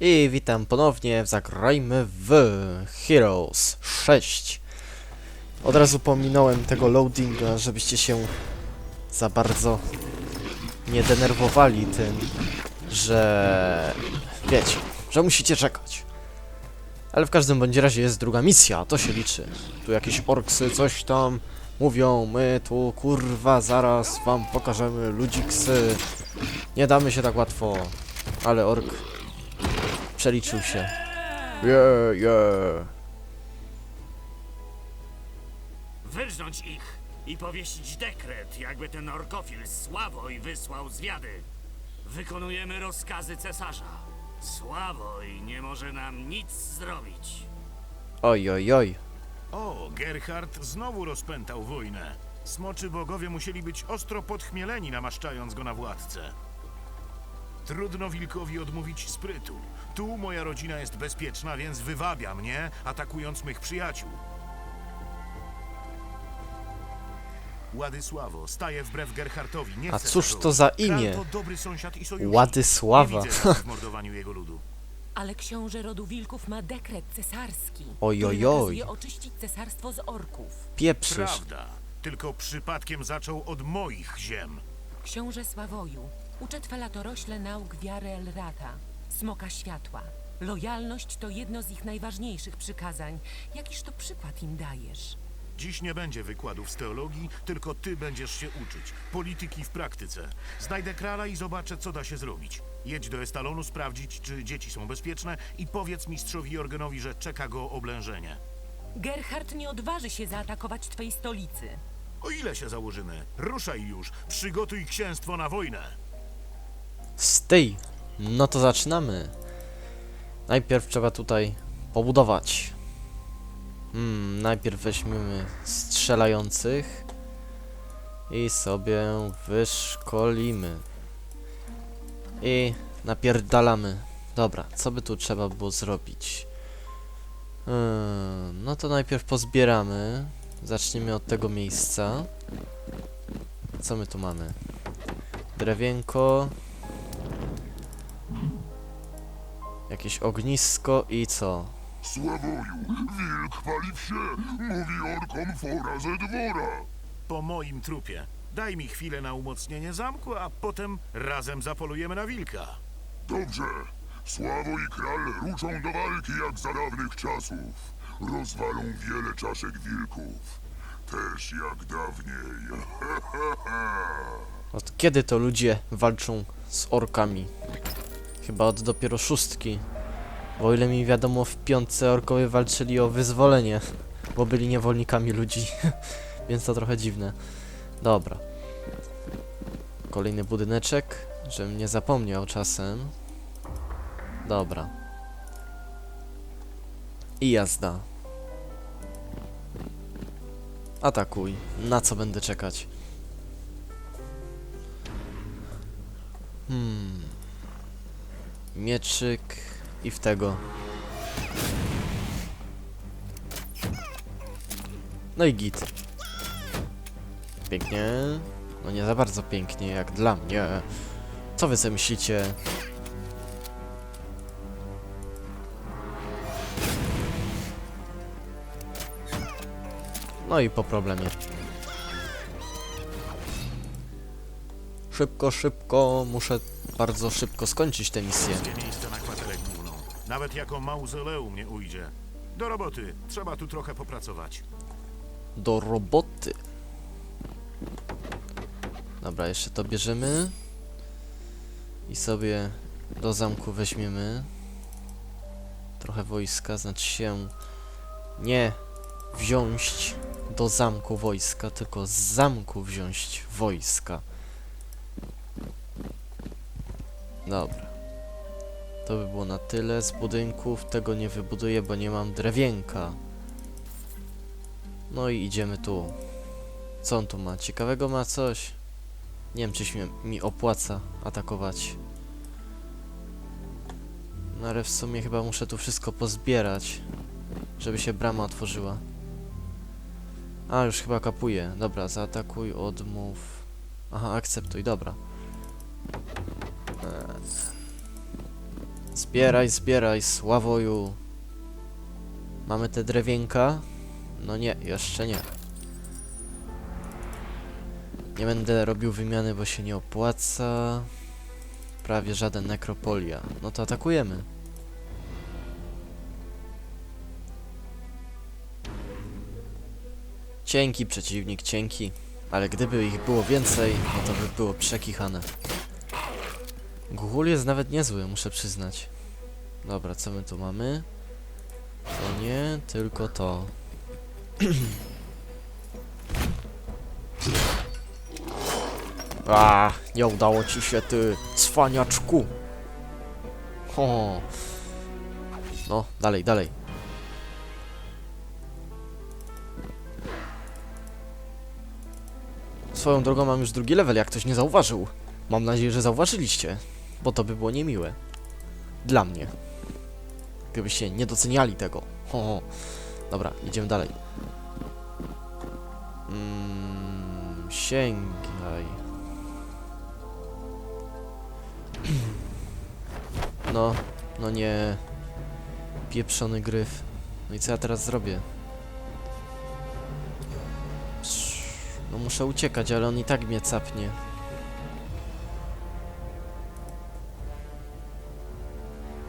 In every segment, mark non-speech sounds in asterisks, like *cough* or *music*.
I witam ponownie Zagrajmy w Heroes 6. Od razu pominąłem tego loadinga, żebyście się za bardzo nie denerwowali tym, że wiecie, że musicie czekać. Ale w każdym bądź razie jest druga misja, to się liczy. Tu jakieś orksy coś tam mówią, my tu kurwa zaraz wam pokażemy ludziksy. Nie damy się tak łatwo. Ale ork przeliczył się. Yeah, yeah. Wyrżnąć ich i powiesić dekret, jakby ten orkofil Sławoj wysłał zwiady. Wykonujemy rozkazy cesarza. Sławoj nie może nam nic zrobić. Oj, oj, oj. O, Gerhard znowu rozpętał wojnę. Smoczy bogowie musieli być ostro podchmieleni, namaszczając go na władcę. Trudno wilkowi odmówić sprytu. Tu moja rodzina jest bezpieczna, więc wywabia mnie, atakując mych przyjaciół. Ładysławo, staje wbrew Gerhartowi. Nie A chcę cóż tego. to za Kral imię? to dobry sąsiad i sojusznik. Ładysława. Nie widzę racji w mordowaniu jego ludu. Ale książę rodu wilków ma dekret cesarski. Oj, który nakazuje oczyścić cesarstwo z orków. Pieprzysz. Prawda, tylko przypadkiem zaczął od moich ziem. Książę Sławoju, uczę twolatorośle nauk wiary Elrata, smoka światła. Lojalność to jedno z ich najważniejszych przykazań. Jakiż to przykład im dajesz? Dziś nie będzie wykładów z teologii, tylko ty będziesz się uczyć. Polityki w praktyce. Znajdę krala i zobaczę, co da się zrobić. Jedź do Estalonu sprawdzić, czy dzieci są bezpieczne i powiedz mistrzowi Jorgenowi, że czeka go oblężenie. Gerhard nie odważy się zaatakować twej stolicy. O ile się założymy? Ruszaj już, przygotuj księstwo na wojnę. Stej. No to zaczynamy. Najpierw trzeba tutaj pobudować. Hmm, najpierw weźmiemy strzelających i sobie wyszkolimy. I napierdalamy. Dobra, co by tu trzeba było zrobić? Hmm, no to najpierw pozbieramy. Zaczniemy od tego miejsca. Co my tu mamy? Drewienko, Jakieś ognisko i co? Sławoju, wilk pali wsie, mówi orkom fora ze dwora. Po moim trupie. Daj mi chwilę na umocnienie zamku, a potem razem zapolujemy na wilka. Dobrze, Sławo i kral ruszą do walki jak za dawnych czasów. Rozwalą wiele czaszek wilków. Też jak dawniej. *laughs* Od kiedy to ludzie walczą z orkami? Chyba od dopiero szóstki. Bo o ile mi wiadomo, w piątce orkowie walczyli o wyzwolenie, bo byli niewolnikami ludzi. *laughs* Więc to trochę dziwne. Dobra. Kolejny budyneczek, żebym nie zapomniał czasem. Dobra. I jazda. Atakuj. Na co będę czekać? Hmm. Mieczyk i w tego. No i git. Pięknie. No nie za bardzo pięknie, jak dla mnie. Co wy sobie? No i po problemie. Szybko, szybko, muszę bardzo szybko skończyć tę misję. Wszystkie miejsce na kwaterę główną. Nawet jako mauzoleum nie ujdzie. Do roboty, trzeba tu trochę popracować. Do roboty. Dobra, jeszcze to bierzemy. I sobie do zamku weźmiemy. Trochę wojska, znaczy się nie wziąć do zamku wojska, tylko z zamku wziąć wojska. Dobra. To by było na tyle. Z budynków tego nie wybuduję, bo nie mam drewienka. No i idziemy tu. Co on tu ma? Ciekawego ma coś? Nie wiem, czy się mi opłaca atakować. No ale w sumie chyba muszę tu wszystko pozbierać, żeby się brama otworzyła. A, już chyba kapuje. Dobra, zaatakuj, odmów. Aha, akceptuj, dobra. Eee. Zbieraj, zbieraj, Sławoju. Mamy te drewienka? No nie, jeszcze nie. Nie będę robił wymiany, bo się nie opłaca. Prawie żaden nekropolia. No to atakujemy. Cienki przeciwnik, cienki. Ale gdyby ich było więcej, no to by było przekichane. Ghoul jest nawet niezły, muszę przyznać. Dobra, co my tu mamy? To nie, tylko to. *clears throat* A, nie udało ci się, ty cwaniaczku. Ho. No, dalej, dalej. Swoją drogą mam już drugi level, jak ktoś nie zauważył. Mam nadzieję, że zauważyliście, bo to by było niemiłe. Dla mnie. Gdybyście nie doceniali tego. Ho, ho. Dobra, idziemy dalej. Mm, sięgaj. No, no nie. Pieprzony gryf. No i co ja teraz zrobię? No muszę uciekać, ale on i tak mnie capnie.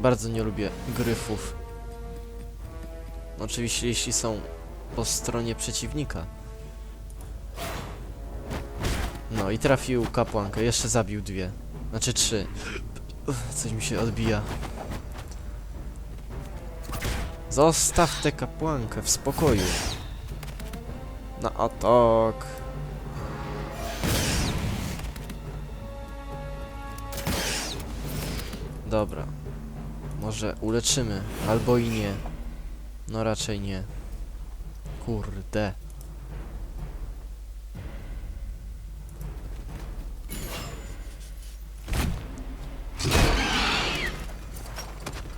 Bardzo nie lubię gryfów. Oczywiście jeśli są po stronie przeciwnika. No i trafił kapłankę, jeszcze zabił dwie. Znaczy trzy. Coś mi się odbija. Zostaw tę kapłankę w spokoju. Na atak. Dobra. Może uleczymy, albo i nie. No raczej nie. Kurde.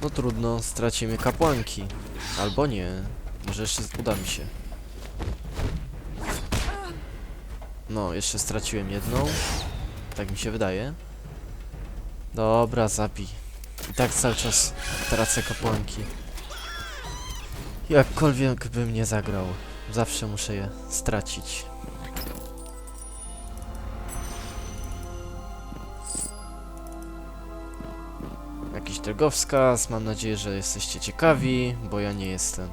No trudno, stracimy kapłanki. Albo nie. Może jeszcze uda mi się. No, jeszcze straciłem jedną. Tak mi się wydaje. Dobra, zabij. I tak cały czas tracę kapłanki. Jakkolwiek bym nie zagrał, zawsze muszę je stracić. Jakiś drogowskaz, mam nadzieję, że jesteście ciekawi, bo ja nie jestem.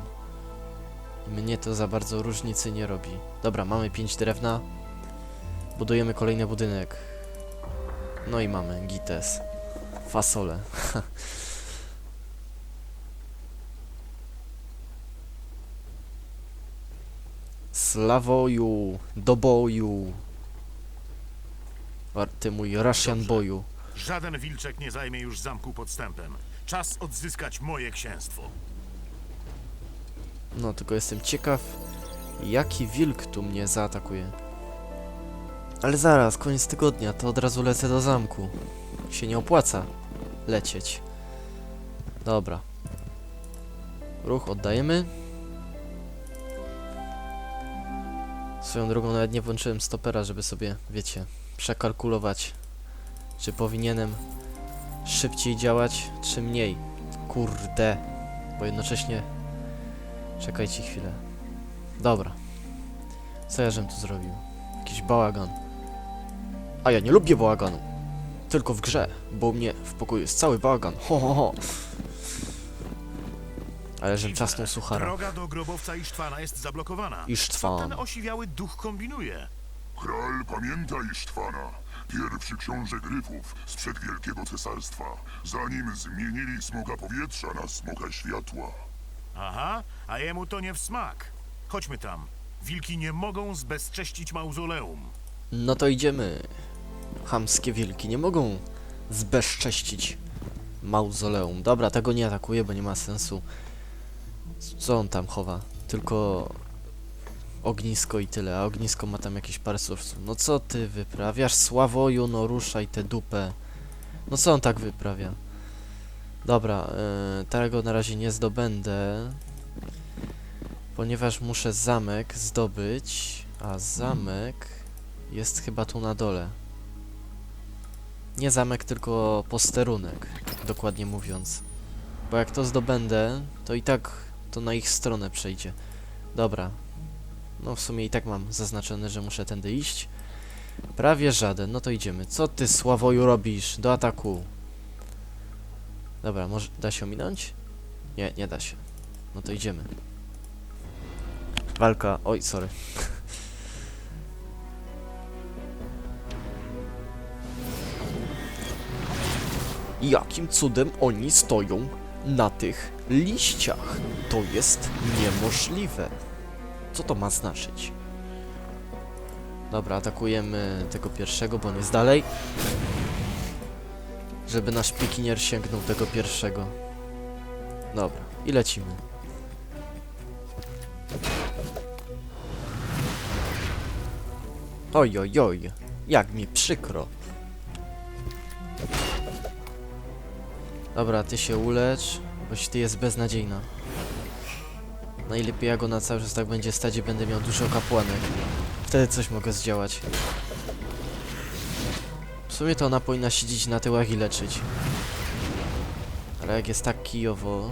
Mnie to za bardzo różnicy nie robi. Dobra, mamy 5 drewna. Budujemy kolejny budynek. No i mamy gites. Fasole. Slawoju, do boju. Ty mój Russian Dobrze. boju. Żaden wilczek nie zajmie już zamku podstępem. Czas odzyskać moje księstwo. No, tylko jestem ciekaw, jaki wilk tu mnie zaatakuje. Ale zaraz, koniec tygodnia, to od razu lecę do zamku. Się nie opłaca lecieć. Dobra. Ruch oddajemy. Swoją drogą nawet nie włączyłem stopera, żeby sobie, wiecie, przekalkulować, czy powinienem szybciej działać, czy mniej. Kurde. Bo jednocześnie Czekajcie chwilę. Dobra. Co ja żem tu zrobił? Jakiś bałagan. A ja nie lubię bałaganu. Tylko w grze, bo u mnie w pokoju jest cały bałagan. Ho, ho, ho. Ale żem czasnął suchara. Droga do grobowca Isztwana jest zablokowana. Co ten osiwiały duch kombinuje? Kral pamięta Isztwana, pierwszy książę gryfów sprzed Wielkiego Cesarstwa, zanim zmienili smoga powietrza na smoga światła. Aha, a jemu to nie w smak. Chodźmy tam. Wilki nie mogą zbezcześcić mauzoleum. No to idziemy. Chamskie wilki nie mogą zbezcześcić mauzoleum. Dobra, tego nie atakuję, bo nie ma sensu. Co on tam chowa? Tylko ognisko i tyle, a ognisko ma tam jakieś parę surfców. No co ty wyprawiasz? Sławoju, no ruszaj tę dupę. No co on tak wyprawia? Dobra, yy, tego na razie nie zdobędę. Ponieważ muszę zamek zdobyć, a zamek jest chyba tu na dole. Nie zamek, tylko posterunek. dokładnie mówiąc. Bo jak to zdobędę, to i tak to na ich stronę przejdzie. Dobra. No w sumie i tak mam zaznaczone, że muszę tędy iść. Prawie żaden, no to idziemy. Co ty, Sławoju, robisz? Do ataku. Dobra, może da się ominąć? Nie, nie da się. No to idziemy. Walka. Oj, sorry. *laughs* Jakim cudem oni stoją na tych liściach? To jest niemożliwe. Co to ma znaczyć? Dobra, atakujemy tego pierwszego, bo on jest dalej. Żeby nasz pikinier sięgnął tego pierwszego. Dobra, i lecimy. Oj, oj, oj, jak mi przykro. Dobra, ty się ulecz, boś ty jest beznadziejna. Najlepiej ja go na cały czas tak będzie stać i będę miał dużo kapłanek. Wtedy coś mogę zdziałać. W sumie to ona powinna siedzieć na tyłach i leczyć. Ale jak jest tak kijowo...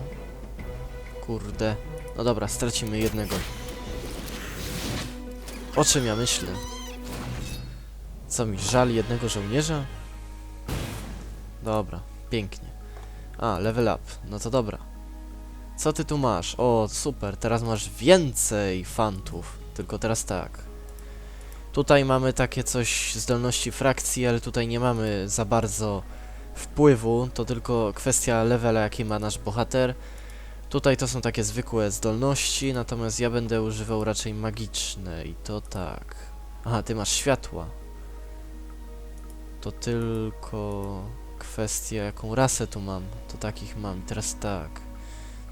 Kurde. No dobra, stracimy jednego. O czym ja myślę? Co mi, żal jednego żołnierza? Dobra, pięknie. A, level up. No to dobra. Co ty tu masz? O, super, teraz masz więcej fantów. Tylko teraz tak. Tutaj mamy takie coś, zdolności frakcji, ale tutaj nie mamy za bardzo wpływu. To tylko kwestia levela, jaki ma nasz bohater. Tutaj to są takie zwykłe zdolności, natomiast ja będę używał raczej magiczne i to tak. Aha, ty masz światła. To tylko kwestia, jaką rasę tu mam. To takich mam. Teraz tak.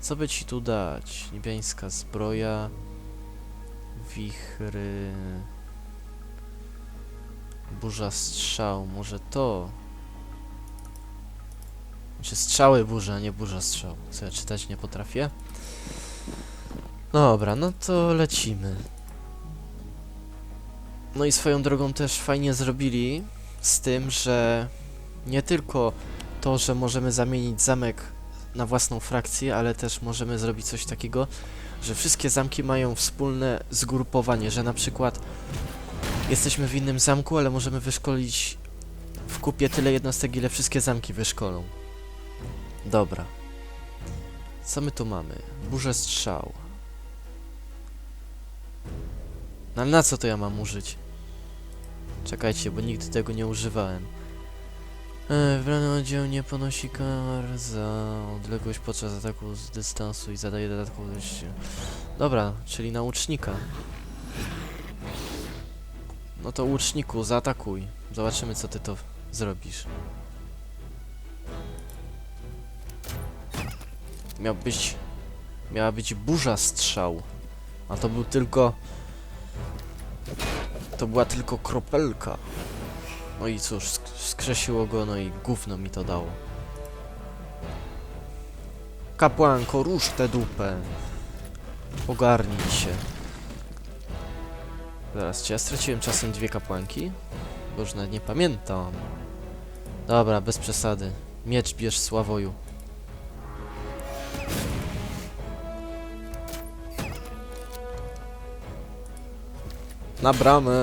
Co by ci tu dać? Niebiańska zbroja. Wichry. Burza strzał. Może to? Czy strzały burza, nie burza strzał. Co ja czytać nie potrafię? Dobra, no to lecimy. No i swoją drogą też fajnie zrobili z tym, że nie tylko to, że możemy zamienić zamek na własną frakcję, ale też możemy zrobić coś takiego, że wszystkie zamki mają wspólne zgrupowanie, że na przykład jesteśmy w innym zamku, ale możemy wyszkolić w kupie tyle jednostek, ile wszystkie zamki wyszkolą. Dobra. Co my tu mamy? Burze strzał. No ale na co to ja mam użyć? Czekajcie, bo nigdy tego nie używałem. E, Wybrany oddział nie ponosi kar za odległość podczas ataku z dystansu i zadaje dodatkową ilość. Dobra, czyli na łucznika. No to łuczniku, zaatakuj. Zobaczymy co ty to zrobisz. Miał być... Miała być burza strzał. A to był tylko... To była tylko kropelka. No i cóż, sk skrzesiło go, no i gówno mi to dało. Kapłanko, rusz tę dupę. Ogarnij się. Zaraz, czy ja straciłem czasem dwie kapłanki? Bo już nawet nie pamiętam. Dobra, bez przesady. Miecz bierz Sławoju. Na bramę!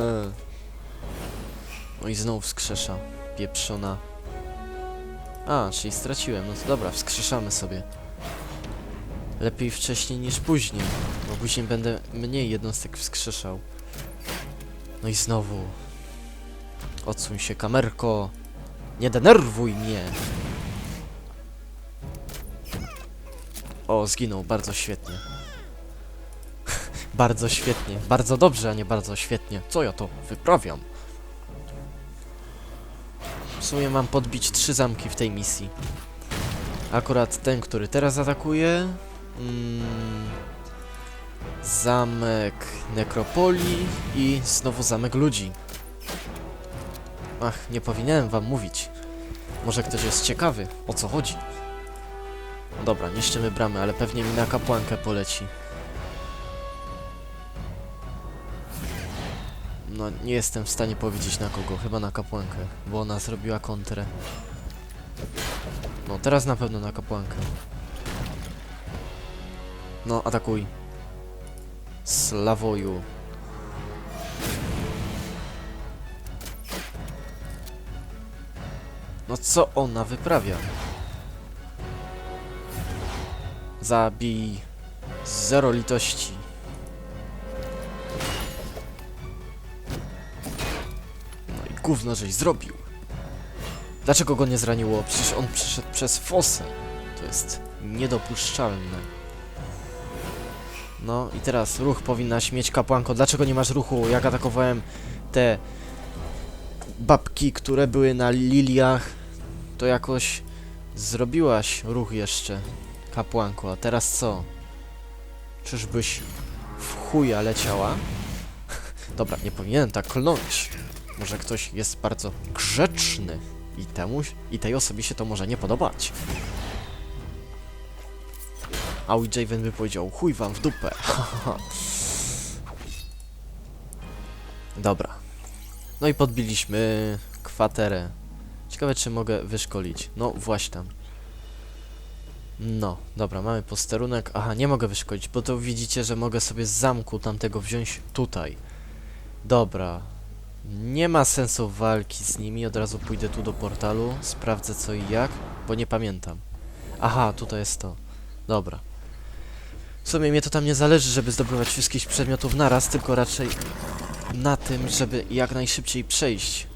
No i znowu wskrzesza. Pieprzona. A, czyli straciłem. No to dobra, wskrzeszamy sobie. Lepiej wcześniej niż później, bo później będę mniej jednostek wskrzeszał. No i znowu. Odsuń się, kamerko. Nie denerwuj mnie. O, zginął, bardzo świetnie. *laughs* bardzo świetnie, bardzo dobrze, a nie bardzo świetnie. Co ja to wyprawiam? Sumie mam podbić trzy zamki w tej misji. Akurat ten, który teraz atakuje. Mm, zamek Nekropolii i znowu zamek ludzi. Ach, nie powinienem wam mówić. Może ktoś jest ciekawy, o co chodzi. Dobra, niszczymy bramy, ale pewnie mi na kapłankę poleci. No, nie jestem w stanie powiedzieć na kogo, chyba na kapłankę, bo ona zrobiła kontrę. No, teraz na pewno na kapłankę. No, atakuj. Slawoju. No co ona wyprawia? Zabij. Zero litości. Gówno żeś zrobił. Dlaczego go nie zraniło? Przecież on przeszedł przez fosę. To jest niedopuszczalne. No i teraz ruch powinnaś mieć kapłanko. Dlaczego nie masz ruchu? Jak atakowałem te babki, które były na liliach, to jakoś zrobiłaś ruch jeszcze, kapłanko. A teraz co? Czyżbyś w chuja leciała? *laughs* Dobra, nie powinienem tak klnąć. Może ktoś jest bardzo grzeczny i temuś, i tej osobie się to może nie podobać. A Javen by powiedział, chuj wam w dupę. *laughs* Dobra. No i podbiliśmy kwaterę. Ciekawe, czy mogę wyszkolić. No, właśnie tam. No, dobra, mamy posterunek. Aha, nie mogę wyszkolić, bo to widzicie, że mogę sobie z zamku tamtego wziąć tutaj. Dobra. Nie ma sensu walki z nimi, od razu pójdę tu do portalu, sprawdzę co i jak, bo nie pamiętam. Aha, tutaj jest to. Dobra. W sumie mnie to tam nie zależy, żeby zdobywać wszystkich przedmiotów naraz, tylko raczej na tym, żeby jak najszybciej przejść.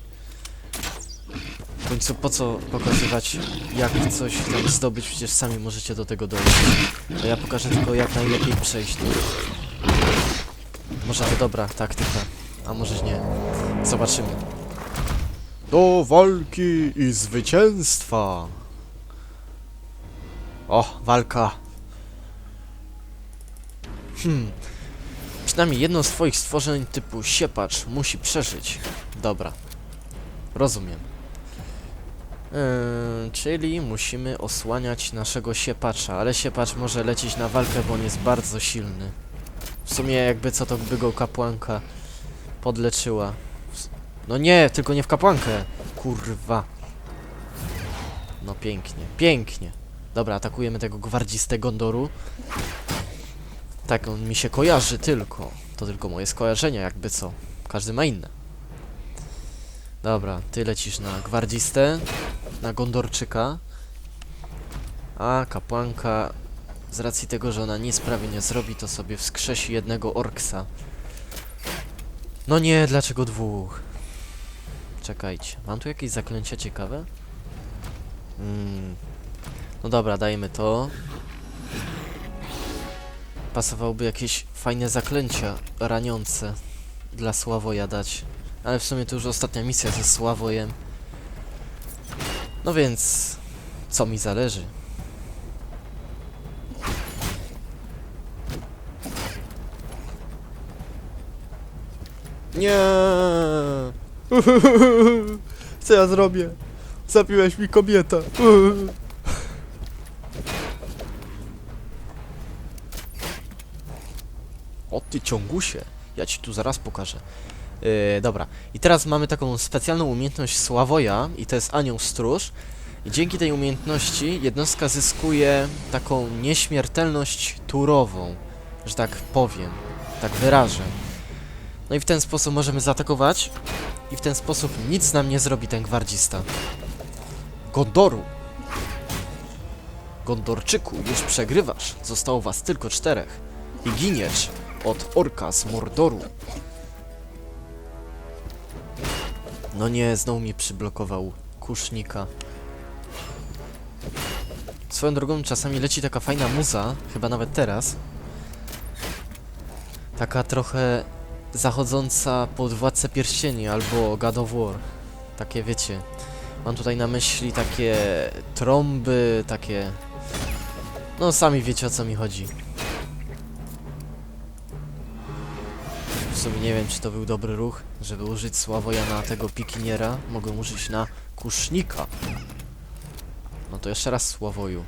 W końcu po co pokazywać, jak coś tam zdobyć, przecież sami możecie do tego dojść. To ja pokażę tylko jak najlepiej przejść. Może to dobra taktyka, a może nie. Zobaczymy. Do walki i zwycięstwa! O, walka! Hmm. Przynajmniej jedno z twoich stworzeń typu siepacz musi przeżyć. Dobra. Rozumiem. Yy, czyli musimy osłaniać naszego siepacza, ale siepacz może lecieć na walkę, bo on jest bardzo silny. W sumie jakby co to by go kapłanka podleczyła. No nie, tylko nie w kapłankę. Kurwa. No pięknie, pięknie. Dobra, atakujemy tego gwardzistę Gondoru. Tak, on mi się kojarzy tylko. To tylko moje skojarzenia, jakby co. Każdy ma inne. Dobra, ty lecisz na gwardzistę, na Gondorczyka. A kapłanka, z racji tego, że ona nic prawie nie zrobi, to sobie wskrzesi jednego orksa. No nie, dlaczego dwóch? Czekajcie, mam tu jakieś zaklęcia ciekawe? Mm. No dobra, dajmy to. Pasowałoby jakieś fajne zaklęcia raniące dla Sławoja dać. Ale w sumie to już ostatnia misja ze Sławojem. No więc... Co mi zależy? Nie. *laughs* Co ja zrobię? Zabiłeś mi kobietę. O ty ciągusie, ja ci tu zaraz pokażę. Yy, dobra, i teraz mamy taką specjalną umiejętność Sławoja i to jest Anioł Stróż. I dzięki tej umiejętności jednostka zyskuje taką nieśmiertelność turową, że tak powiem, tak wyrażę. No i w ten sposób możemy zaatakować i w ten sposób nic nam nie zrobi ten gwardzista. Gondoru! Gondorczyku, już przegrywasz. Zostało was tylko czterech. I giniesz od orka z Mordoru. No nie, znowu mi przyblokował kusznika. Swoją drogą czasami leci taka fajna muza, chyba nawet teraz. Taka trochę zachodząca pod Władcę Pierścieni albo God of War. Takie wiecie. Mam tutaj na myśli takie trąby, takie... No sami wiecie o co mi chodzi. W sumie nie wiem, czy to był dobry ruch, żeby użyć Sławoja na tego pikiniera. Mogę użyć na kusznika. No to jeszcze raz Sławoju.